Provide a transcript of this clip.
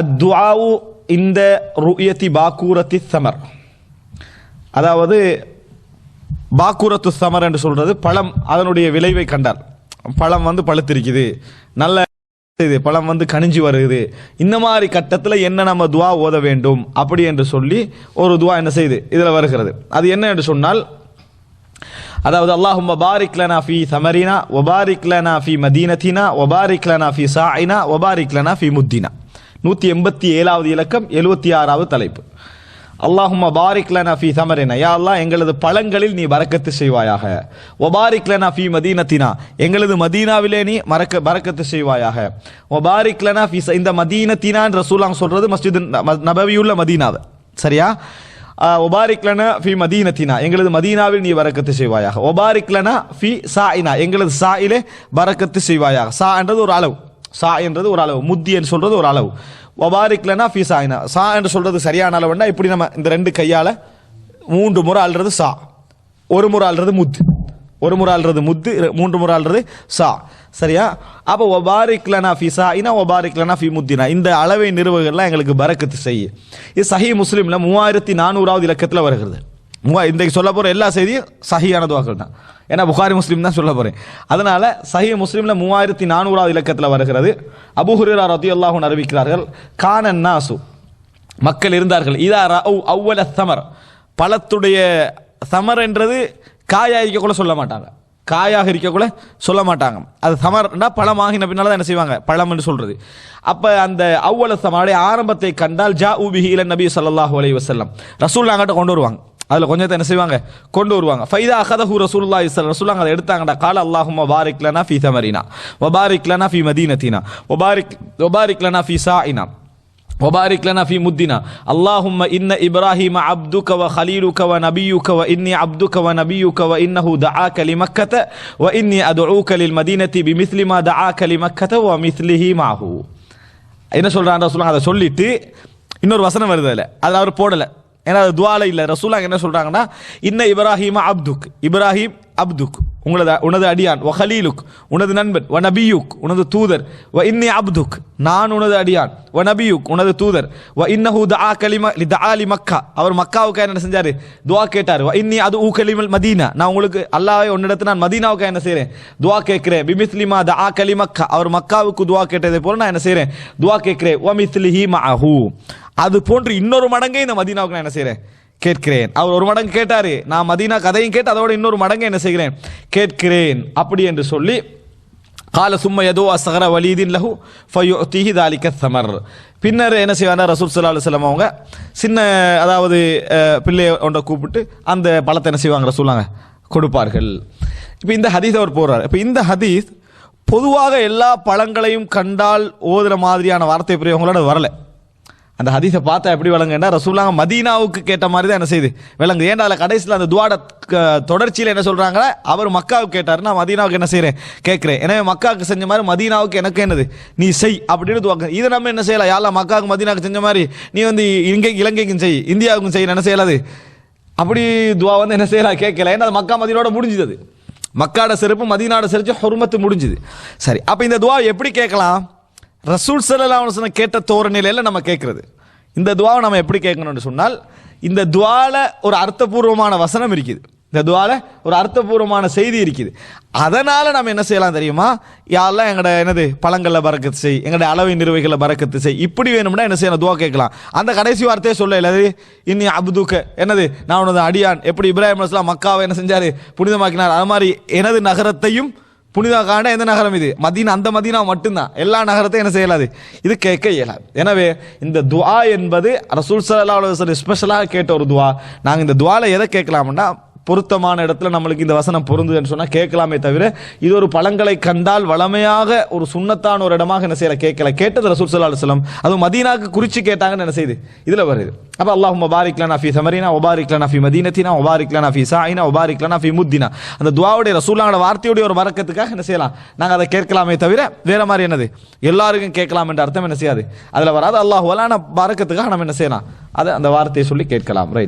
அத்வாவு இந்த ருயத்தி பாக்கூரத்தி சமர். அதாவது பாக்கூரத்து சமர் என்று சொல்றது பழம் அதனுடைய விளைவை கண்டால். பழம் வந்து பழுத்திருக்குது நல்ல இது பழம் வந்து கனிஞ்சு வருது. இந்த மாதிரி கட்டத்தில் என்ன நம்ம துவா ஓத வேண்டும்? அப்படி என்று சொல்லி ஒரு துவா என்ன செய்யுது இதில் வருகிறது. அது என்ன என்று சொன்னால் அதாவது அல்லாஹும் பாரிக் லனா ஃபி சமரினா ஒபாரிக் லனா ஃபி மதீனத்தினா ஒபாரிக் லனா ஃபி சாயினா ஒபாரிக் லனா ஃபி முத்தினா. நூற்றி எண்பத்தி ஏழாவது இலக்கம் எழுபத்தி ஆறாவது தலைப்பு. அல்லாஹுமா பாரிக் லனா ஃபி சமரினா யா அல்லாஹ் எங்களது பழங்களில் நீ பரக்கத்து செய்வாயாக. ஒபாரிக் லனா ஃபி மதீனத்தினா. எங்களது மதீனாவிலே நீ மறக்க பரக்கத்து செய்வாயாக. ஒபாரிக் லனா ஃபி இந்த மதீனத்தினான் ரசூலாங்க சொல்றது மஸ்ஜித் நபவியுள்ள மதீனாவை. சரியா? ஒபாரிக் லனா ஃபி மதீனத்தினா. எங்களது மதீனாவில் நீ வரக்கத்து செய்வாயாக. ஒபாரிக் லனா ஃபி சாயினா. எங்களது சாயிலே வரக்கத்து செய்வாயாக. சா என்றது ஒரு அளவு. சா என்றது ஒரு அளவு முத்தி என்று சொல்றது ஒரு அளவு. ஒபாரிக்லனா ஃபி சாயினா. சா என்று சொல்றது சரியான அளவுன்னா இப்படி நம்ம இந்த ரெண்டு கையால மூன்று முறை அல்றது சா. ஒரு முறை அல்றது முத்து. ஒரு முறை அல்றது முத்து மூன்று முறை அல்றது சா. சரியா? அப்போ ஒபாரிக்லனா ஃபி சா ஒபாரிக்லனா ஃபி முத்தினா. இந்த அளவை நிறுவகர்லாம் எங்களுக்கு பறக்கத்து செய்ய இது சஹி முஸ்லீம்ல மூவாயிரத்தி நானூறாவது இலக்கத்தில் வருகிறது. இன்றைக்கு சொல்ல போகிற எல்லா செய்தியும் சஹியான துவாக்கள் தான் ஏன்னா புகாரி முஸ்லீம் தான் சொல்ல போகிறேன் அதனால் சஹி முஸ்லீமில் மூவாயிரத்தி நானூறாவது இலக்கத்தில் வருகிறது. அபு ரத்தி அல்லாஹூன் அறிவிக்கிறார்கள் கானன் நாசு மக்கள் இருந்தார்கள். இதா அவ்வள அவ்வல சமர் பழத்துடைய சமர் என்றது காயாக இருக்கக்குள்ள சொல்ல மாட்டாங்க. காயாக இருக்கக்குள்ள சொல்ல மாட்டாங்க. அது சமர்னா பழமாகின பின்னால் தான் என்ன செய்வாங்க? பழம் என்று அப்போ அந்த அவ்வள சமருடைய ஆரம்பத்தை கண்டால் ஜா உபிஹி நபி சல்லாஹூ அலி வசல்லம் ரசூல் நாங்கிட்ட கொண்டு வருவாங்க. அதுல கொஞ்சத்தை என்ன செய்வாங்க கொண்டு வருவாங்க ஃபைதா அகதஹு ரசூலுல்லாஹி ஸல்லல்லாஹு ரசூலுல்லாஹ் அதை எடுத்தாங்கடா கால அல்லாஹும்ம பாரிக் லனா ஃபீ தமரினா வபாரிக் லனா ஃபீ மதீனத்தினா வபாரிக் வபாரிக் லனா ஃபீ சாயினா وبارك لنا في مدنا اللهم إن إبراهيم عبدك وخليلك ونبيك وإني عبدك ونبيك وإنه دعاك لمكة وإني أدعوك للمدينة بمثل ما دعاك لمكة ومثله معه என்ன சொல்றான் ரசூலாங்க அதை சொல்லிட்டு இன்னொரு வசனம் வருது அதில் அது அவர் போடல ஏன்னா அது துவாலை இல்லை. ரசூலாங்க என்ன சொல்றாங்கன்னா இன்ன இப்ராஹிம் அப்துக். இப்ராஹிம் அப்துக் உங்களது உனது அடியான் வ ஹலீலுக் உனது நண்பன் வ நபியுக் உனது தூதர் வ இன்னி அப்துக் நான் உனது அடியான் வ நபியுக் உனது தூதர் வ இன்னஹு தஆ கலிம லி தஆலி மக்கா. அவர் மக்காவுக்கு என்ன செஞ்சாரு? துஆ கேட்டார். வ இன்னி அது ஊ கலிமல் மதீனா. நான் உங்களுக்கு அல்லாஹ்வை உன்னிடத்து நான் மதீனாவுக்கு என்ன செய்கிறேன் துஆ கேட்கிறேன். பிமிஸ்லிமா தஆ கலி மக்கா. அவர் மக்காவுக்கு துஆ கேட்டதை போல நான் என்ன துவா துஆ கேட்கிறேன். வ மிஸ்லிஹி மஅஹு. அது போன்று இன்னொரு மடங்கை இந்த மதீனாவுக்கு நான் என்ன செய்கிறேன் கேட்கிறேன். அவர் ஒரு மடங்கு கேட்டாரு. நான் மதீனா கதையும் கேட்டு அதோட இன்னொரு மடங்கு என்ன செய்கிறேன்? கேட்கிறேன். அப்படி என்று சொல்லி கால சும்மா எதோ அசகர வலீதின் லஹு ஃபயுத்திஹி தாலிக்க சமர் பின்னர் என்ன செய்வாங்க? ரசூல் சல்லா அலுவலம் அவங்க சின்ன அதாவது பிள்ளைய ஒன்றை கூப்பிட்டு அந்த பழத்தை என்ன செய்வாங்க? ரசூலாங்க கொடுப்பார்கள். இப்போ இந்த ஹதீஸ் அவர் போறார் இப்போ இந்த ஹதீஸ் பொதுவாக எல்லா பழங்களையும் கண்டால் ஓதுற மாதிரியான வார்த்தை புரியவங்களோட வரலை. அந்த ஹதீஸை பார்த்தா எப்படி விளங்குன்னா ரசூலாங்க மதீனாவுக்கு கேட்ட மாதிரி தான் என்ன செய்யுது விளங்கு ஏன்டா அதில் கடைசியில் அந்த துவாட தொடர்ச்சியில் என்ன சொல்றாங்க அவர் மக்காவுக்கு கேட்டார் நான் மதீனாவுக்கு என்ன செய்கிறேன் கேட்குறேன். எனவே மக்காவுக்கு செஞ்ச மாதிரி மதீனாவுக்கு எனக்கு என்னது? நீ செய் அப்படின்னு துவாக்க இதை நம்ம என்ன செய்யலாம்? யாரெல்லாம் மக்காவுக்கு மதீனாவுக்கு செஞ்ச மாதிரி நீ வந்து இங்கே இலங்கைக்கும் செய் இந்தியாவுக்கும் செய் என்ன செய்யலாது? அப்படி துவா வந்து என்ன செய்யலாம் கேட்கல. ஏன்னா அது மக்கா மதீனோட முடிஞ்சது அது. மக்காட செருப்பு மதீனாட செருப்பு ஹொருமத்து முடிஞ்சுது. சரி அப்போ இந்த துவா எப்படி கேட்கலாம்? ரசூல் சல்லா அலைஹி கேட்ட தோரணையில நம்ம கேட்கறது இந்த துவாவை நம்ம எப்படி கேட்கணும்னு சொன்னால் இந்த துவால ஒரு அர்த்தபூர்வமான வசனம் இருக்குது. இந்த துவால ஒரு அர்த்தபூர்வமான செய்தி இருக்குது. அதனால் நம்ம என்ன செய்யலாம் தெரியுமா? யாரெல்லாம் எங்களோட என்னது பழங்களில் பறக்கத்து செய் எங்கட அளவை நிறுவைகளை பறக்கத்து செய். இப்படி வேணும்னா என்ன செய்யணும் துவா கேட்கலாம். அந்த கடைசி வார்த்தையே சொல்ல இல்லாது? இன்னி அப்துக்க என்னது நான் உனது அடியான். எப்படி இப்ராஹிம் அலைஹிஸ்ஸலாம் மக்காவை என்ன செஞ்சார்? புனிதமாக்கினார். அது மாதிரி எனது நகரத்தையும் புனிதா காண்ட எந்த நகரம் இது? மதீனா அந்த மதீனா மட்டும்தான். எல்லா நகரத்தையும் என்ன செய்யலாது? இது கேட்க இயலாது. எனவே இந்த துவா என்பது ரசூல் ஸல்லல்லாஹு அலைஹி ஸ்பெஷலாக கேட்ட ஒரு துவா. நாங்கள் இந்த துவாவில் எதை கேட்கலாம்னா பொருத்தமான இடத்துல நம்மளுக்கு இந்த வசனம் பொருந்துன்னு சொன்னால் கேட்கலாமே தவிர இது ஒரு பழங்களை கண்டால் வளமையாக ஒரு சுண்ணத்தான ஒரு இடமாக என்ன செய்யல கேட்கல. கேட்டது ரசூல் ஸல்லல்லாஹு அலுவலம் அதுவும் மதீனாக்கு குறித்து கேட்டாங்கன்னு என்ன செய்யுது இதில் வருது. அப்போ அல்லாஹ் பாரிக் லனா சமரினா வபாரிக் லனா மதீனத்தினா வபாரிக் ஃபி சாயினா வபாரிக் லனா முத்தினா. அந்த துவாவுடைய ரசூலாங்களோட வார்த்தையுடைய ஒரு வரக்கத்துக்காக என்ன செய்யலாம்? நாங்கள் அதை கேட்கலாமே தவிர வேற மாதிரி என்னது? எல்லாருக்கும் கேட்கலாம் என்ற அர்த்தம் என்ன செய்யாது? அதில் வராது. அல்லாஹ் வலான வரக்கத்துக்காக நம்ம என்ன செய்யலாம்? அதை அந்த வார்த்தையை சொல்லி கேட்கலாம். ரைட்